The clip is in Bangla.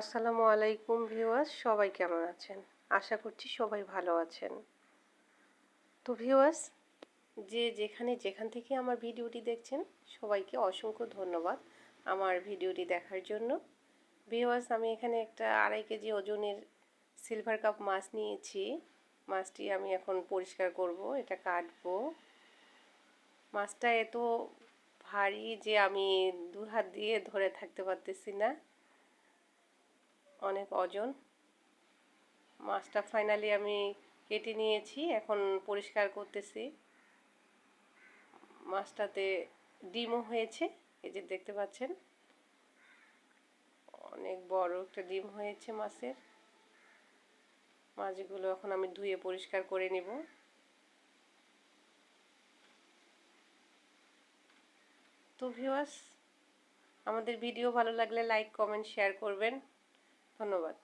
আসসালামু আলাইকুম ভিউয়ার্স, সবাই কেমন আছেন? আশা করছি সবাই ভালো আছেন। তো ভিউয়ার্স, যে যেখানে যেখান থেকে আমার ভিডিওটি দেখছেন, সবাইকে অসংখ্য ধন্যবাদ আমার ভিডিওটি দেখার জন্য। ভিউয়ার্স, আমি এখানে একটা আড়াই কেজি ওজনের সিলভার কাপ মাছ নিয়েছি। মাছটি আমি এখন পরিষ্কার করব, এটা কাটবো। মাছটা এত ভারী যে আমি দু হাত দিয়ে ধরে থাকতে পারতেছি না। অনেক ওজন। মাছটা ফাইনালি আমি কেটে নিয়েছি, এখন পরিষ্কার করতেছি। মাছটাতে ডিমও হয়েছে, এই যে দেখতে পাচ্ছেন। অনেক বড় একটা ডিম হয়েছে মাছের। মাছগুলো এখন আমি ধুয়ে পরিষ্কার করে নিব। তো ভিউয়ার্স আমাদের ভিডিও ভালো লাগলে লাইক কমেন্ট শেয়ার করবেন। ধন্যবাদ।